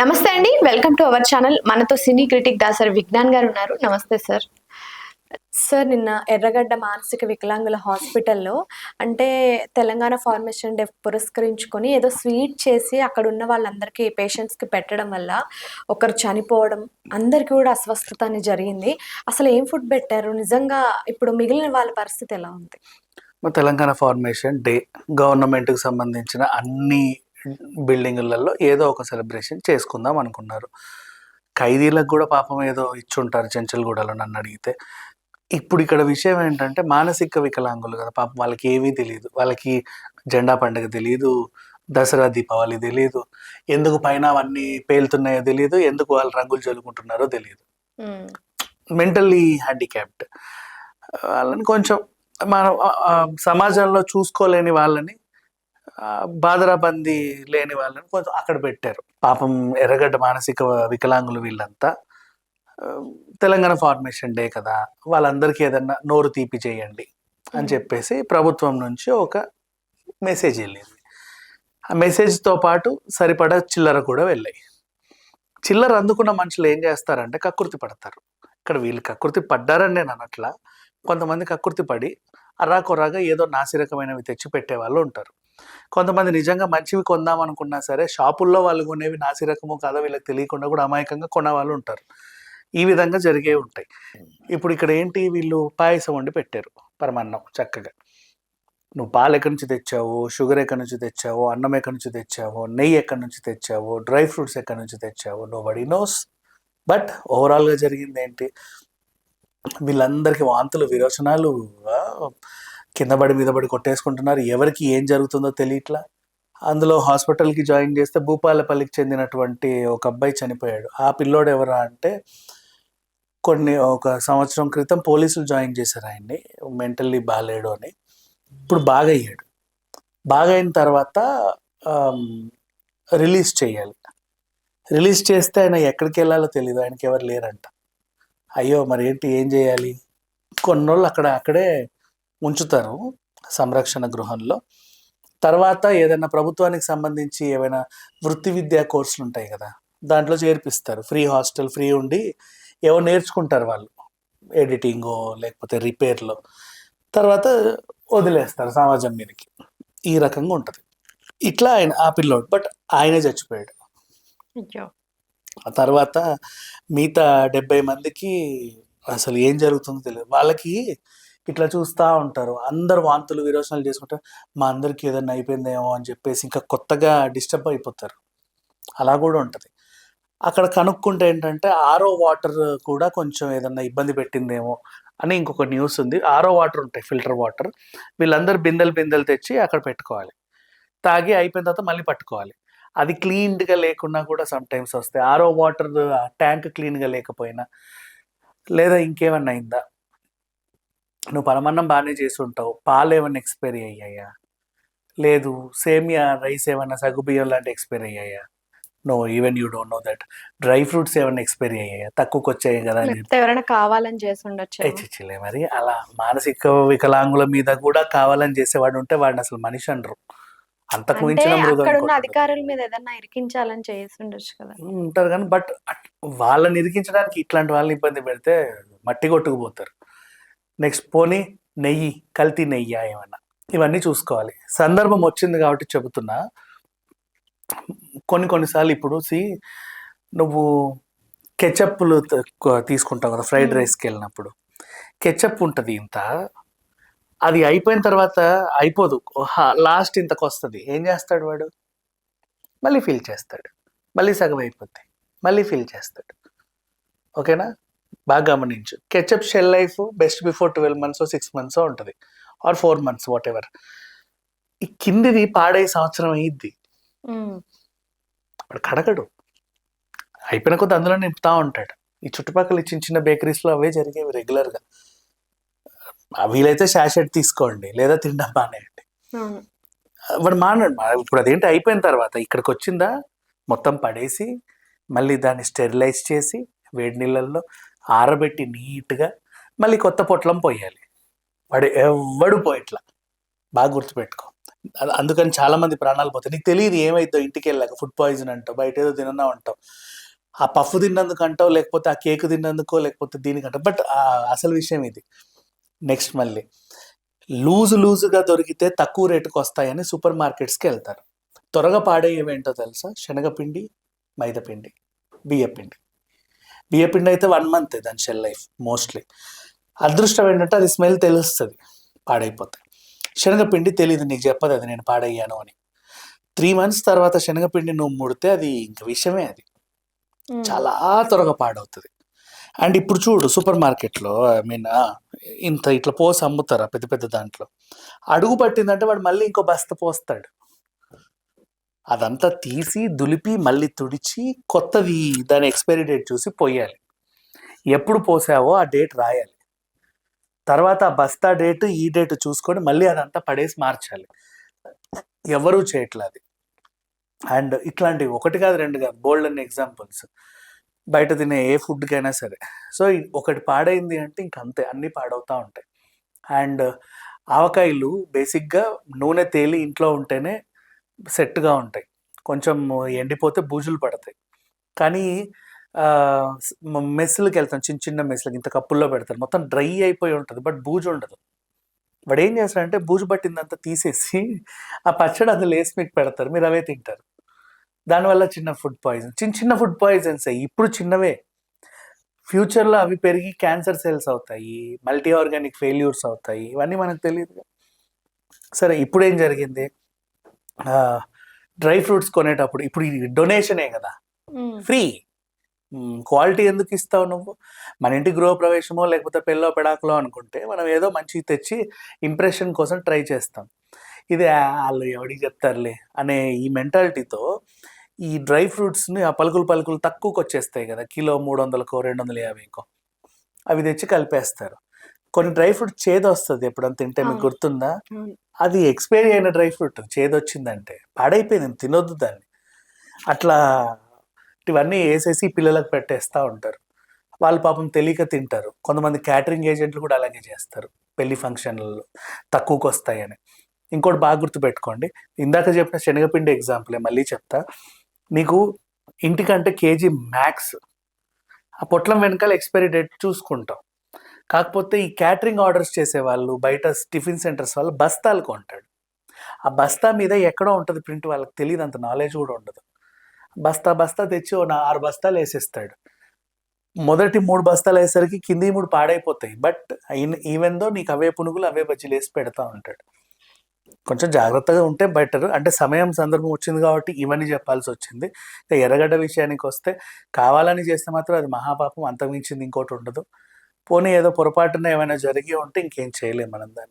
నమస్తే అండి. Welcome to our channel. మనతో సినీ క్రిటిక్ దాసరి విజ్ఞాన్ గారు ఉన్నారు. నమస్తే సార్. సార్ నిన్న ఎర్రగడ్డ మానసిక వికలాంగుల హాస్పిటల్లో అంటే తెలంగాణ ఫార్మేషన్ డే పురస్కరించుకొని ఏదో స్వీట్ చేసి అక్కడ ఉన్న వాళ్ళందరికీ పేషెంట్స్కి పెట్టడం వల్ల ఒకరు చనిపోవడం అందరికీ కూడా అస్వస్థత అని జరిగింది. అసలు ఏం ఫుడ్ పెట్టారు? నిజంగా ఇప్పుడు మిగిలిన వాళ్ళ పరిస్థితి ఎలా ఉంది? మా తెలంగాణ ఫార్మేషన్ డే గవర్నమెంట్కి సంబంధించిన అన్ని బిల్డింగులలో ఏదో ఒక సెలబ్రేషన్ చేసుకుందాం అనుకున్నారు. ఖైదీలకు కూడా పాపం ఏదో ఇచ్చుంటారు చెంచల్గూడలో నన్ను అడిగితే. ఇప్పుడు ఇక్కడ విషయం ఏంటంటే మానసిక వికలాంగులు కదా పాపం వాళ్ళకి ఏమీ తెలియదు వాళ్ళకి జెండా పండుగ తెలియదు దసరా దీపావళి తెలియదు ఎందుకు పైన అవన్నీ పేలుతున్నాయో తెలియదు ఎందుకు వాళ్ళు రంగులు చల్లుకుంటున్నారో తెలియదు మెంటల్లీ హ్యాండిక్యాప్డ్. వాళ్ళని కొంచెం మనం సమాజంలో చూసుకోలేని వాళ్ళని ఆ, బాదరాబందీ లేని వాళ్ళని కొంచెం అక్కడ పెట్టారు. పాపం ఎర్రగడ్డ మానసిక వికలాంగులు వీళ్ళంతా తెలంగాణ ఫార్మేషన్ డే కదా వాళ్ళందరికీ ఏదన్నా నోరు తీపి చేయండి అని చెప్పేసి ప్రభుత్వం నుంచి ఒక మెసేజ్ వెళ్ళింది. ఆ మెసేజ్తో పాటు సరిపడా చిల్లర కూడా వెళ్ళాయి. చిల్లర అందుకున్న మనుషులు ఏం చేస్తారంటే కక్కుర్తి పడతారు. ఇక్కడ వీళ్ళు కక్కుర్తి పడ్డారని నేను అనట్లా కొంతమంది కక్కుర్తి పడి అరాకొరాగా ఏదో నాసిరకమైనవి తెచ్చి పెట్టే వాళ్ళు ఉంటారు. కొంతమంది నిజంగా మంచివి కొందాం అనుకున్నా సరే షాపుల్లో వాళ్ళు కొనేవి నాసిరకమో కాదో వీళ్ళకి తెలియకుండా కూడా అమాయకంగా కొనే వాళ్ళు ఉంటారు. ఈ విధంగా జరిగే ఉంటాయి. ఇప్పుడు ఇక్కడ ఏంటి వీళ్ళు పాయసం వండి పెట్టారు పరమాన్నం చక్కగా. నువ్వు పాలు ఎక్కడి నుంచి తెచ్చావు? షుగర్ ఎక్కడి నుంచి తెచ్చావు? అన్నం ఎక్కడి నుంచి తెచ్చావు? నెయ్యి ఎక్కడి నుంచి తెచ్చావు? డ్రై ఫ్రూట్స్ ఎక్కడి నుంచి తెచ్చావు? నో బడీ నోస్ బట్ ఓవరాల్గా జరిగింది ఏంటి? వీళ్ళందరికీ వాంతులు విరోచనాలు కింద పడి మీద పడి కొట్టేసుకుంటున్నారు. ఎవరికి ఏం జరుగుతుందో తెలియట్లా. అందులో హాస్పిటల్కి జాయిన్ చేస్తే భూపాలపల్లికి చెందినటువంటి ఒక అబ్బాయి చనిపోయాడు. ఆ పిల్లోడు ఎవరా అంటే కొన్ని ఒక సంవత్సరం క్రితం పోలీసులు జాయిన్ చేశారు ఆయన్ని మెంటల్లీ బాగాలేడు అని. ఇప్పుడు బాగా అయ్యాడు బాగా అయిన తర్వాత రిలీజ్ చేయాలి. రిలీజ్ చేస్తే ఆయన ఎక్కడికి వెళ్ళాలో తెలియదు ఆయనకి ఎవరు లేరంట. అయ్యో మరి ఏంటి? ఏం చేయాలి? కొన్ని రోజులు అక్కడ అక్కడే ఉంచుతారు సంరక్షణ గృహంలో. తర్వాత ఏదైనా ప్రభుత్వానికి సంబంధించి ఏమైనా వృత్తి విద్యా కోర్సులు ఉంటాయి కదా దాంట్లో చేర్పిస్తారు. ఫ్రీ హాస్టల్ ఫ్రీ ఉండి ఏవో నేర్చుకుంటారు వాళ్ళు? ఎడిటింగో లేకపోతే రిపేర్లో. తర్వాత వదిలేస్తారు సమాజం మీదకి. ఈ రకంగా ఉంటుంది. ఇట్లా ఆయన ఆ పిల్లోడు బట్ ఆయనే చచ్చిపోయాడు. ఆ తర్వాత మిగతా డెబ్బై మందికి అసలు ఏం జరుగుతుందో తెలియదు. వాళ్ళకి ఇట్లా చూస్తూ ఉంటారు. అందరు వాంతులు విరోచనాలు చేసుకుంటారు. మా అందరికి ఏదైనా అయిపోయిందేమో అని చెప్పేసి ఇంకా కొత్తగా డిస్టర్బ్ అయిపోతారు. అలా కూడా ఉంటుంది. అక్కడ కనుక్కుంటే ఏంటంటే ఆరో వాటర్ కూడా కొంచెం ఏదన్నా ఇబ్బంది పెట్టిందేమో అని ఇంకొక న్యూస్ ఉంది. ఆరో వాటర్ ఉంటాయి ఫిల్టర్ వాటర్. వీళ్ళందరూ బిందెలు బిందెలు తెచ్చి అక్కడ పెట్టుకోవాలి. తాగి అయిపోయిన తర్వాత మళ్ళీ పట్టుకోవాలి. అది క్లీన్గా లేకున్నా కూడా సమ్ టైమ్స్ వస్తాయి. ఆరో వాటర్ ట్యాంక్ క్లీన్గా లేకపోయినా లేదా ఇంకేమన్నా అయిందా? నువ్వు పరమన్నం బాగానే చేసి ఉంటావు పాలు ఏమైనా ఎక్స్పైరీ అయ్యాయా? లేదు సేమియా రైస్ ఏమైనా సగ్గుబియ్యం లాంటి ఎక్స్పైరీ అయ్యాయా? No even you don't know that dry fruits ఏమైనా ఎక్స్పైరీ అయ్యాయా? తక్కువకి వచ్చాయి కదా ఎవరైనా కావాలని చేసి ఉండొచ్చు మరి అలా మానసిక వికలాంగుల మీద కూడా కావాలని చేసేవాడు ఉంటే వాడిని అసలు మనిషి అనరు. అంతకు మించిన మృగం. అధికారుల మీద ఏదైనా ఇరికించాలని చేసి ఉండొచ్చు కదా. ఉంటారు కానీ బట్ వాళ్ళని ఇరికించడానికి ఇట్లాంటి వాళ్ళని ఇబ్బంది పెడితే మట్టి కొట్టుకుపోతారు. నెక్స్ట్ పోనీ నెయ్యి కల్తీ నెయ్యి ఏమన్నా? ఇవన్నీ చూసుకోవాలి. సందర్భం వచ్చింది కాబట్టి చెబుతున్నా. కొన్ని కొన్నిసార్లు ఇప్పుడు సి నువ్వు కెచప్లు తీసుకుంటావు కదా ఫ్రైడ్. రైస్కి వెళ్ళినప్పుడు. కెచప్ ఉంటుంది ఇంత. అది అయిపోయిన తర్వాత అయిపోదు. లాస్ట్ ఇంతకు వస్తుంది. ఏం చేస్తాడు వాడు? మళ్ళీ ఫీల్ చేస్తాడు. మళ్ళీ సగం అయిపోద్ది. మళ్ళీ ఫీల్ చేస్తాడు. ఓకేనా? బాగా గమనించు. Ketchup shelf life best before twelve months six months ఉంటుంది. Or four months whatever ఈ కిందిది పాడే సంవత్సరం అయ్యిద్ది. వాడు కడగడు. అయిపోయిన కొద్ది అందులో నింపుతా ఉంటాడు. ఈ చుట్టుపక్కల చిన్న చిన్న బేకరీస్లో అవే జరిగేవి రెగ్యులర్గా వీలైతే షాషెట్ తీసుకోండి లేదా తినడం అవును. వాడు మానడు. ఇప్పుడు అదేంటి? అయిపోయిన తర్వాత ఇక్కడికి వచ్చిందా? మొత్తం పడేసి మళ్ళీ దాన్ని స్టెరిలైజ్ చేసి వేడి నీళ్ళల్లో ఆరబెట్టి నీట్గా మళ్ళీ కొత్త పొట్లం పోయాలి. వాడు ఎవ్వడు పోయిట్లా. బాగా గుర్తుపెట్టుకో. అందుకని చాలామంది ప్రాణాలు పోతాయి. నీకు తెలియదు ఏమైద్దో ఇంటికి వెళ్ళాక ఫుడ్ పాయిజన్ అంటావు బయట ఏదో తినన్నా ఉంటావు ఆ పఫ్ తిన్నందుకు అంటావు లేకపోతే ఆ కేక్ తిన్నందుకో లేకపోతే దీనికంటావు బట్ అసలు విషయం ఇది. నెక్స్ట్ మళ్ళీ. లూజు లూజుగా దొరికితే తక్కువ రేటుకి వస్తాయని సూపర్ మార్కెట్స్కి వెళ్తారు. త్వరగా పాడేయేవేంటో తెలుసా? శనగపిండి మైదాపిండి బియ్యపిండి. బియ్యపిండి అయితే వన్ మంత్ దాని షెల్ లైఫ్ మోస్ట్లీ అదృష్టం ఏంటంటే అది స్మెల్ తెలుస్తుంది పాడైపోతే. శనగపిండి తెలియదు నీకు చెప్పదు అది నేను పాడయ్యాను అని. త్రీ మంత్స్ తర్వాత శనగపిండి నువ్వు ముడితే అది ఇంక విషయమే అది. చాలా త్వరగా పాడవుతుంది. అండ్ ఇప్పుడు చూడు సూపర్ మార్కెట్లో ఐ మీన్ ఇంత ఇట్లా పోసి అమ్ముతారా పెద్ద పెద్ద దాంట్లో. అడుగు పట్టిందంటే వాడు మళ్ళీ ఇంకో బస్త పోస్తాడు. అదంతా తీసి దులిపి మళ్ళీ తుడిచి కొత్తది దాని ఎక్స్పైరీ డేట్ చూసి పోయాలి. ఎప్పుడు పోసావో ఆ డేట్ రాయాలి. తర్వాత ఆ బస్తా డేట్ ఈ డేట్ చూసుకొని మళ్ళీ అదంతా పడేసి మార్చాలి. ఎవరూ చేయట్లేదు అది. అండ్ ఇట్లాంటివి ఒకటి కాదు రెండు కాదు బోల్డ్ అన్ని ఎగ్జాంపుల్స్. బయట తినే ఏ ఫుడ్కైనా సరే. సో ఒకటి పాడైంది అంటే ఇంక అంతే అన్నీ పాడవుతూ ఉంటాయి. అండ్ ఆవకాయలు బేసిక్గా నూనె తేలి ఇంట్లో ఉంటేనే సెట్గా ఉంటాయి. కొంచెం ఎండిపోతే బూజులు పడతాయి. కానీ ఆ, మెస్సులకి వెళ్తాం. చిన్న చిన్న మెస్సులకి. ఇంత కప్పుల్లో పెడతారు. మొత్తం డ్రై అయిపోయి ఉంటుంది. బట్ బూజు ఉండదు. వాడు ఏం చేస్తాడంటే బూజు పట్టిందంతా తీసేసి ఆ పచ్చడి అందులో వేసి మీకు పెడతారు. మీరు అవే తింటారు. దానివల్ల చిన్న ఫుడ్ పాయిజన్. చిన్న చిన్న ఫుడ్ పాయిజన్స్ అయ్యి ఇప్పుడు చిన్నవే. ఫ్యూచర్లో అవి పెరిగి క్యాన్సర్ సెల్స్ అవుతాయి. మల్టీ ఆర్గానిక్ ఫెయిల్యూర్స్ అవుతాయి. ఇవన్నీ మనకు తెలియదు సరే ఇప్పుడు ఏం జరిగింది? డ్రై ఫ్రూట్స్ కొనేటప్పుడు ఇప్పుడు ఇది డొనేషనే కదా. ఫ్రీ. క్వాలిటీ ఎందుకు ఇస్తావు నువ్వు? మన ఇంటి గృహ ప్రవేశమో లేకపోతే పెళ్ళో పెడాకులో అనుకుంటే మనం ఏదో మంచిగా తెచ్చి ఇంప్రెషన్ కోసం ట్రై చేస్తాం. ఇది వాళ్ళు ఎవడికి చెప్తారులే అనే ఈ మెంటాలిటీతో ఈ డ్రై ఫ్రూట్స్ని ఆ పలుకులు పలుకులు తక్కువకి వచ్చేస్తాయి కదా. కిలో మూడు వందలకో రెండు వందల యాభైకో. అవి తెచ్చి కలిపేస్తారు. కొన్ని డ్రై ఫ్రూట్ చేదు వస్తుంది ఎప్పుడన్నా తింటే మీకు. గుర్తుందా. అది ఎక్స్పైరీ అయిన డ్రై ఫ్రూట్ చేదు వచ్చిందంటే పాడైపోయింది తినొద్దు దాన్ని. అట్లా ఇవన్నీ వేసేసి పిల్లలకు పెట్టేస్తూ ఉంటారు. వాళ్ళు పాపం తెలియక తింటారు. కొంతమంది క్యాటరింగ్ ఏజెంట్లు కూడా అలాగే చేస్తారు పెళ్ళి ఫంక్షన్లలో తక్కువకి వస్తాయని ఇంకోటి బాగా గుర్తుపెట్టుకోండి ఇందాక చెప్పిన శనగపిండి ఎగ్జాంపులే మళ్ళీ చెప్తా. నీకు ఇంటికంటే కేజీ మ్యాక్స్ ఆ పొట్లం వెనకాల ఎక్స్పైరీ డేట్ చూసుకుంటాం. కాకపోతే ఈ క్యాటరింగ్ ఆర్డర్స్ చేసే వాళ్ళు బయట టిఫిన్ సెంటర్స్ వాళ్ళు బస్తాలు కొంటాడు. ఆ బస్తా మీద ఎక్కడో ఉంటుంది ప్రింట్ వాళ్ళకి తెలియదు అంత నాలెడ్జ్ కూడా ఉండదు. బస్తా బస్తా తెచ్చి ఓ నా ఆరు బస్తాలు వేసేస్తాడు. మొదటి మూడు బస్తాలు వేసరికి కింది మూడు పాడైపోతాయి. బట్ ఈవెన్ దో నీకు అవే పునుగులు అవే బజ్జీలు వేసి పెడతా ఉంటాడు. కొంచెం జాగ్రత్తగా ఉంటే బెటర్. అంటే సమయం సందర్భం వచ్చింది కాబట్టి ఇవన్నీ చెప్పాల్సి వచ్చింది. ఎర్రగడ్డ విషయానికి వస్తే కావాలని చేస్తే మాత్రం అది మహాపాపం. అంతమించింది ఇంకోటి ఉండదు. పోనీ ఏదో పొరపాటున ఏమైనా జరిగి ఉంటే ఇంకేం చేయలేము మనం దాన్ని.